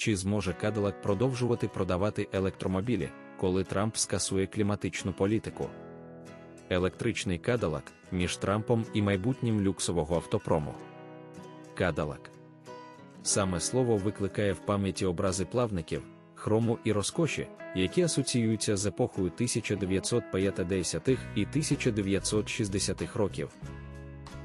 чи зможе Cadillac продовжувати продавати електромобілі, коли Трамп скасує кліматичну політику. Електричний Cadillac між Трампом і майбутнім люксового автопрому. Cadillac. Саме слово викликає в пам'яті образи плавників, хрому і розкоші, які асоціюються з епохою 1950-х і 1960-х років.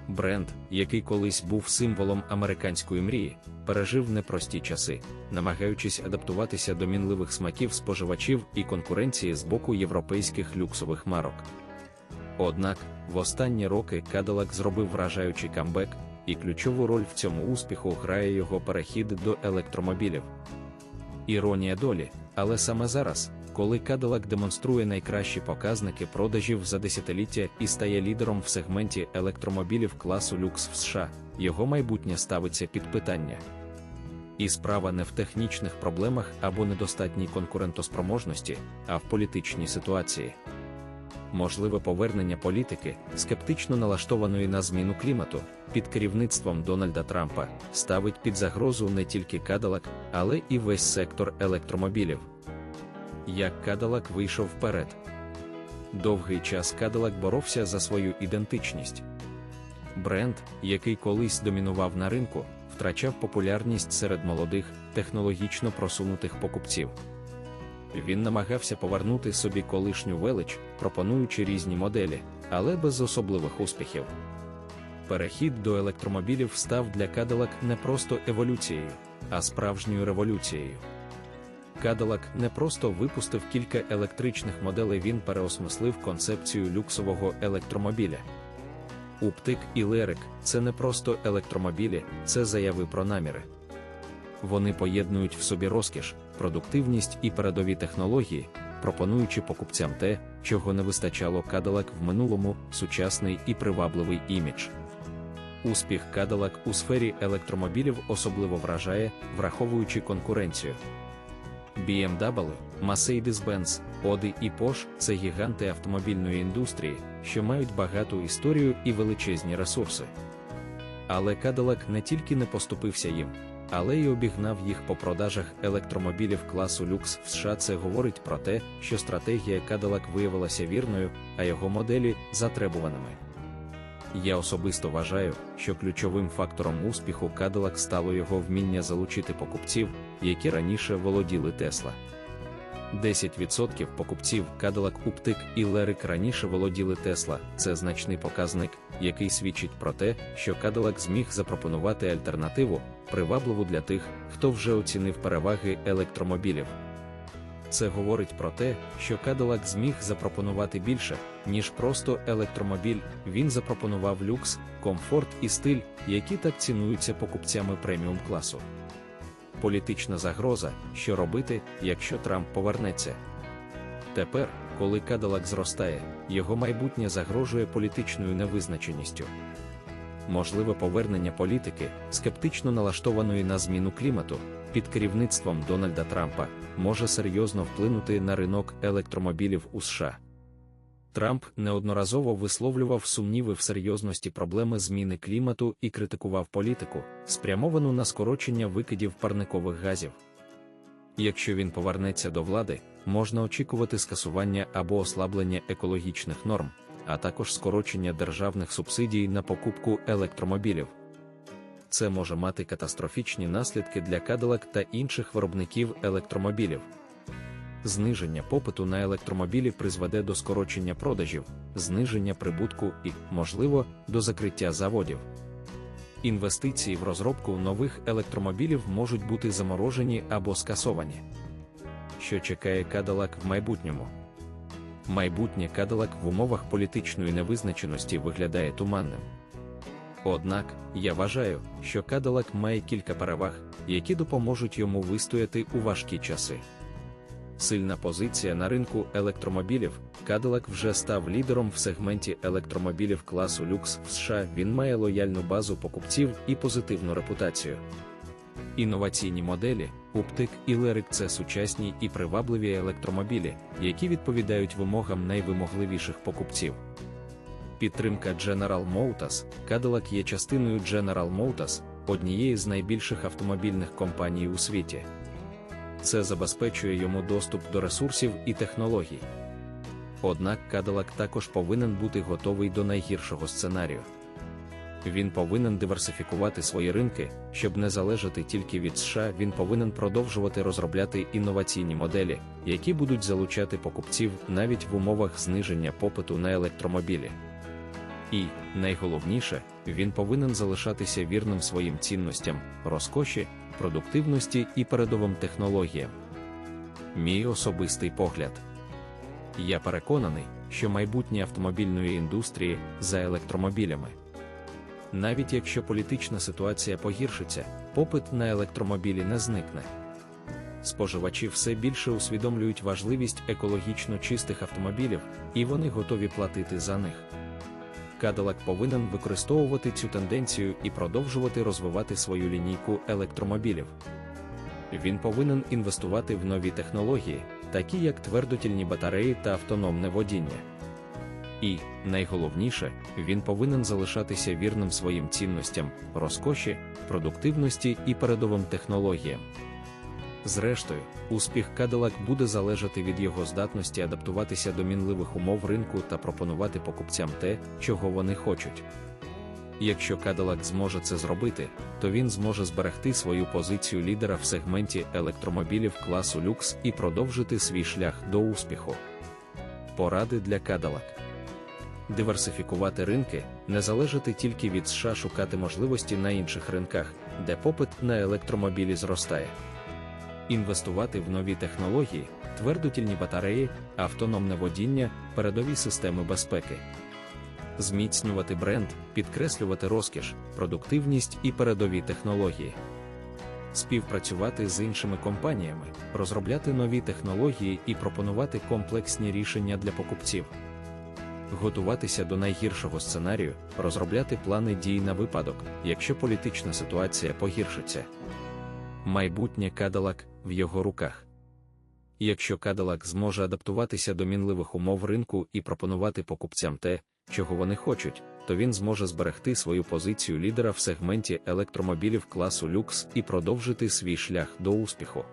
Бренд, який колись був символом американської мрії, пережив непрості часи, намагаючись адаптуватися до мінливих смаків споживачів і конкуренції з боку європейських люксових марок. Однак, в останні роки Cadillac зробив вражаючий камбек, і ключову роль в цьому успіху грає його перехід до електромобілів. Іронія долі, але саме зараз, коли Cadillac демонструє найкращі показники продажів за десятиліття і стає лідером в сегменті електромобілів класу люкс в США, його майбутнє ставиться під питання. І справа не в технічних проблемах або недостатній конкурентоспроможності, а в політичній ситуації. Можливе повернення політики, скептично налаштованої на зміну клімату, під керівництвом Дональда Трампа, ставить під загрозу не тільки Cadillac, але і весь сектор електромобілів. Як Cadillac вийшов вперед. Довгий час Cadillac боровся за свою ідентичність. Бренд, який колись домінував на ринку, втрачав популярність серед молодих, технологічно просунутих покупців. Він намагався повернути собі колишню велич, пропонуючи різні моделі, але без особливих успіхів. Перехід до електромобілів став для Cadillac не просто еволюцією, а справжньою революцією. Cadillac не просто випустив кілька електричних моделей, він переосмислив концепцію люксового електромобіля. Уптик і Лерик це не просто електромобілі, це заяви про наміри. Вони поєднують в собі розкіш, продуктивність і передові технології, пропонуючи покупцям те, чого не вистачало Cadillac в минулому, сучасний і привабливий імідж. Успіх Cadillac у сфері електромобілів особливо вражає, враховуючи конкуренцію. BMW, Mercedes-Benz, Audi і Porsche – це гіганти автомобільної індустрії, що мають багату історію і величезні ресурси. Але Cadillac не тільки не поступився їм, але й обігнав їх по продажах електромобілів класу люкс в США. Це говорить про те, що стратегія Cadillac виявилася вірною, а його моделі затребуваними. Я особисто вважаю, що ключовим фактором успіху Cadillac стало його вміння залучити покупців, які раніше володіли Tesla. 10% покупців Cadillac Uptiq і Lyric раніше володіли Tesla. Це значний показник, який свідчить про те, що Cadillac зміг запропонувати альтернативу, привабливу для тих, хто вже оцінив переваги електромобілів. Це говорить про те, що Cadillac зміг запропонувати більше, ніж просто електромобіль. Він запропонував люкс, комфорт і стиль, які так цінуються покупцями преміум класу. Політична загроза, що робити, якщо Трамп повернеться. Тепер, коли Cadillac зростає, його майбутнє загрожує політичною невизначеністю. Можливе повернення політики, скептично налаштованої на зміну клімату, під керівництвом Дональда Трампа, може серйозно вплинути на ринок електромобілів у США. Трамп неодноразово висловлював сумніви в серйозності проблеми зміни клімату і критикував політику, спрямовану на скорочення викидів парникових газів. Якщо він повернеться до влади, можна очікувати скасування або ослаблення екологічних норм, а також скорочення державних субсидій на покупку електромобілів. Це може мати катастрофічні наслідки для Cadillac та інших виробників електромобілів. Зниження попиту на електромобілі призведе до скорочення продажів, зниження прибутку і, можливо, до закриття заводів. Інвестиції в розробку нових електромобілів можуть бути заморожені або скасовані. Що чекає Cadillac в майбутньому? Майбутнє Cadillac в умовах політичної невизначеності виглядає туманним. Однак, я вважаю, що Cadillac має кілька переваг, які допоможуть йому вистояти у важкі часи. Сильна позиція на ринку електромобілів. Cadillac вже став лідером в сегменті електромобілів класу люкс в США. Він має лояльну базу покупців і позитивну репутацію. Інноваційні моделі, Уптик і Lyric – це сучасні і привабливі електромобілі, які відповідають вимогам найвимогливіших покупців. Підтримка General Motors Cadillac є частиною General Motors, однієї з найбільших автомобільних компаній у світі. Це забезпечує йому доступ до ресурсів і технологій. Однак Cadillac також повинен бути готовий до найгіршого сценарію. Він повинен диверсифікувати свої ринки, щоб не залежати тільки від США. Він повинен продовжувати розробляти інноваційні моделі, які будуть залучати покупців навіть в умовах зниження попиту на електромобілі. І, найголовніше, він повинен залишатися вірним своїм цінностям, розкоші, продуктивності і передовим технологіям. Мій особистий погляд. Я переконаний, що майбутнє автомобільної індустрії за електромобілями. Навіть якщо політична ситуація погіршиться, попит на електромобілі не зникне. Споживачі все більше усвідомлюють важливість екологічно чистих автомобілів, і вони готові платити за них. Cadillac повинен використовувати цю тенденцію і продовжувати розвивати свою лінійку електромобілів. Він повинен інвестувати в нові технології, такі як твердотільні батареї та автономне водіння. І, найголовніше, він повинен залишатися вірним своїм цінностям, розкоші, продуктивності і передовим технологіям. Зрештою, успіх Cadillac буде залежати від його здатності адаптуватися до мінливих умов ринку та пропонувати покупцям те, чого вони хочуть. Якщо Cadillac зможе це зробити, то він зможе зберегти свою позицію лідера в сегменті електромобілів класу люкс і продовжити свій шлях до успіху. Поради для Cadillac Диверсифікувати ринки, не залежати тільки від США, шукати можливості на інших ринках, де попит на електромобілі зростає. Інвестувати в нові технології, твердотільні батареї, автономне водіння, передові системи безпеки, зміцнювати бренд, підкреслювати розкіш, продуктивність і передові технології, співпрацювати з іншими компаніями, розробляти нові технології і пропонувати комплексні рішення для покупців. Готуватися до найгіршого сценарію, розробляти плани дій на випадок, якщо політична ситуація погіршиться. Майбутнє кадалак в його руках. Якщо кадалак зможе адаптуватися до мінливих умов ринку і пропонувати покупцям те, чого вони хочуть, то він зможе зберегти свою позицію лідера в сегменті електромобілів класу люкс і продовжити свій шлях до успіху.